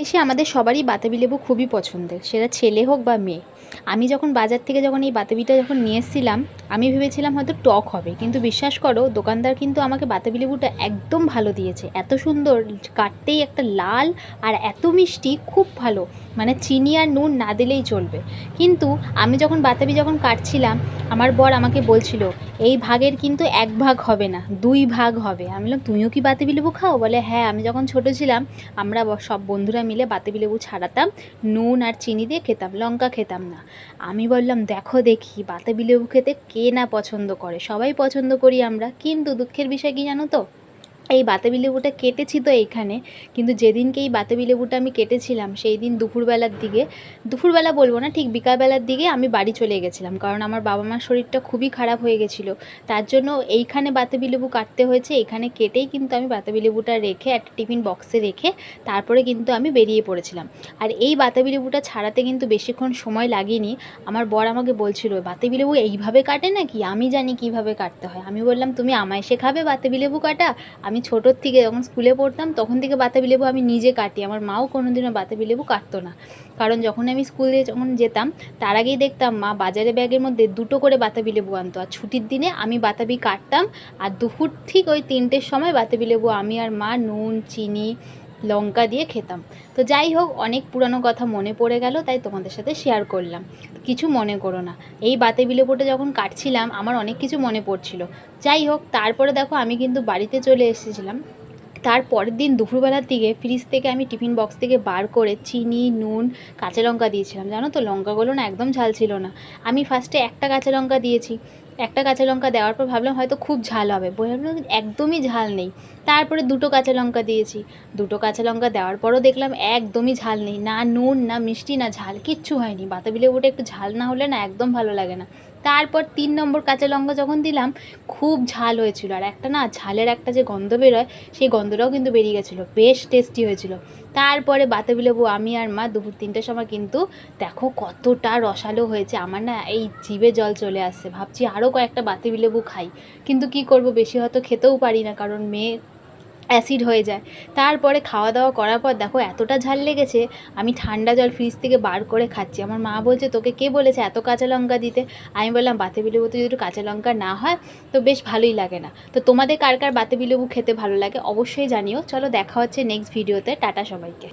এসে আমাদের সবারই বাতাবি লেবু খুবই পছন্দের সেটা ছেলে হোক বা মেয়ে। আমি যখন বাজার থেকে যখন এই বাতাবিটা যখন নিয়ে এসেছিলাম, আমি ভেবেছিলাম হয়তো টক হবে। কিন্তু বিশ্বাস করো, দোকানদার কিন্তু আমাকে বাতাবি লেবুটা একদম ভালো দিয়েছে। এত সুন্দর, কাটতেই একটা লাল আর এত মিষ্টি, খুব ভালো। মানে চিনি আর নুন না দিলেই চলবে। কিন্তু আমি যখন বাতাবি যখন কাটছিলাম, আমার বর আমাকে বলছিল, এই ভাগের কিন্তু এক ভাগ হবে না, দুই ভাগ হবে। আমি বললাম, তুমিও কি বাতাবি লেবু খাও? বলে হ্যাঁ আমি যখন ছোট ছিলাম, আমরা সব বন্ধুরা মিলে বাতাবি লেবু ছাড়াতাম, নুন আর চিনি দিয়ে খেতাম, লঙ্কা খেতাম। আমি বললাম, দেখো দেখি, বাতাবি লেবু খেতে কে না পছন্দ করে? সবাই পছন্দ করি আমরা, কিন্তু দুঃখের বিষয় কি জানো তো? এই বাতাবি লেবুটা কেটেছি তো এইখানে, কিন্তু যেদিনকে এই বাতাবি লেবুটা আমি কেটেছিলাম, সেই দিন দুপুরবেলার দিকে, দুপুরবেলা বলব না, ঠিক বিকালবেলার দিকে আমি বাড়ি চলে গেছিলাম, কারণ আমার বাবা মার শরীরটা খুবই খারাপ হয়ে গেছিল। তার জন্য এইখানে বাতাবি লেবু কাটতে হয়েছে, এখানে কেটেই কিন্তু আমি বাতাবি লেবুটা রেখে, একটা টিফিন বক্সে রেখে, তারপরে কিন্তু আমি বেরিয়ে পড়েছিলাম। আর এই বাতাবি লেবুটা ছাড়াতে কিন্তু বেশিক্ষণ সময় লাগেনি। আমার বর আমাকে বলছিল, বাতাবি লেবু এইভাবে কাটে নাকি? আমি জানি কীভাবে কাটতে হয়। আমি বললাম, তুমি আমায় শেখাবে বাতাবি লেবু কাটা? আমি ছোটোর থেকে যখন স্কুলে পড়তাম, তখন থেকে বাতাবি লেবু আমি নিজে কাটি। আমার মাও কোনোদিনও বাতাবি লেবু কাটতো না। কারণ যখন আমি স্কুলে যখন যেতাম, তার আগেই দেখতাম মা বাজারে ব্যাগের মধ্যে দুটো করে বাতাবি লেবু আনতো। আর ছুটির দিনে আমি বাতাবি কাটতাম, আর দুপুর ঠিক ওই তিনটের সময় বাতাবি লেবু আমি আর মা নুন, চিনি লঙ্কা দিয়ে খেতাম। তো যাই হোক, অনেক পুরানো কথা মনে পড়ে গেল, তাই তোমাদের সাথে শেয়ার করলাম। কিছু মনে করো না। এই বাতাবি লেবুটা যখন কাটছিলাম, আমার অনেক কিছু মনে পড়ছিল। যাই হোক, তারপরে দেখো আমি কিন্তু বাড়িতে চলে এসেছিলাম। তার পরের দিন দুপুরবেলার দিকে ফ্রিজ থেকে আমি টিফিন বক্স থেকে বার করে চিনি, নুন, কাঁচা লঙ্কা দিয়েছিলাম। জানো তো, লঙ্কাগুলো না একদম ঝাল ছিল না। আমি ফার্স্টে একটা কাঁচা লঙ্কা দিয়েছি। একটা কাঁচা লঙ্কা দেওয়ার পর ভাবলাম হয়তো খুব ঝাল হবে। ভাবলাম একদমই ঝাল নেই। তারপরে দুটো কাঁচা লঙ্কা দিয়েছি। দুটো কাঁচা লঙ্কা দেওয়ার পরও দেখলাম একদমই ঝাল নেই। না নুন, না মিষ্টি, না ঝাল, কিচ্ছু হয়নি। বাতাবি লেবুটা একটু ঝাল না হলে না একদম ভালো লাগে না। তারপর তিন নম্বর কাঁচা লঙ্কা যখন দিলাম, খুব ঝাল হয়েছিল। আর একটা না ঝালের একটা যে গন্ধ বেরোয়, সেই গন্ধটাও কিন্তু বেরিয়ে গেছিল। বেশ টেস্টি হয়েছিল। তারপরে বাতাবি লেবু আমি আর মা দুপুর তিনটের সময় কিন্তু দেখো কতটা রসালো হয়েছে। আমার না এই জিভে জল চলে আসছে। ভাবছি আরও কয়েকটা বাতিবি লেবু খাই। কিন্তু কি করব, বেশি হয়তো খেতেও পারি না, কারণ মেয়ে অ্যাসিড হয়ে যায়। তারপরে খাওয়া দাওয়া করার পর দেখো, এতটা ঝাল লেগেছে, আমি ঠান্ডা জল ফ্রিজ থেকে বার করে খাচ্ছি। আমার মা বলছে, তোকে কে বলেছে এত কাঁচা লঙ্কা দিতে? আমি বললাম বাতাবি লেবুতে যদি একটু কাঁচা লঙ্কা না হয়, তো বেশ ভালোই লাগে না। তো তোমাদের কার কার বাতাবি লেবু খেতে ভালো লাগে অবশ্যই জানিও। চলো দেখা হচ্ছে নেক্সট ভিডিওতে টাটা সবাইকে।